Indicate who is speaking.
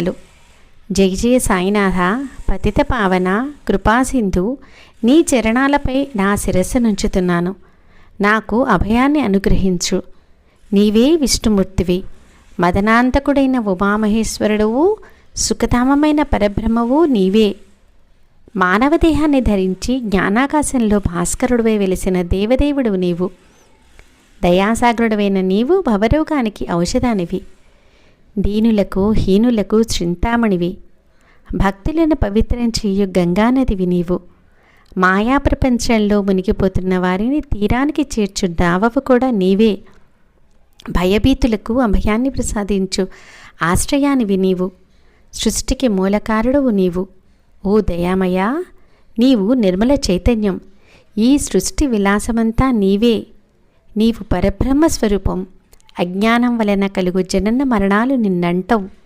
Speaker 1: నమస్సుమాంజనాలు జయ జయ సాయినాథ పతిత పావన కృపాసింధు నీ చరణాలపై నా శిరస్సు నుంచుతున్నాను. నాకు అభయాన్ని అనుగ్రహించు. నీవే విష్ణుమూర్తివి. మదనాంతకుడైన ఉమామహేశ్వరుడువు సుఖధామమైన పరబ్రహ్మవు నీవే. మానవ దేహాన్ని ధరించి జ్ఞానాకాశంలో భాస్కరుడివై వెలిసిన దేవదేవుడు నీవు. దయాసాగరుడవైన నీవు భవరోగానికి ఔషధానివి. దీనులకు హీనులకు చింతామణివి. భక్తులను పవిత్రం చేయు గంగానదివి నీవు. మాయా ప్రపంచంలో మునిగిపోతున్న వారిని తీరానికి చేర్చు దావవు కూడా నీవే. భయభీతులకు అభయాన్ని ప్రసాదించు ఆశ్రయానివి నీవు. సృష్టికి మూలకారుడవు నీవు. ఓ దయామయ నీవు నిర్మల చైతన్యం. ఈ సృష్టి విలాసమంతా నీవే. నీవు పరబ్రహ్మ స్వరూపం అజ్ఞానం వలన కలుగు జనన మరణాలు నిన్నంటవు.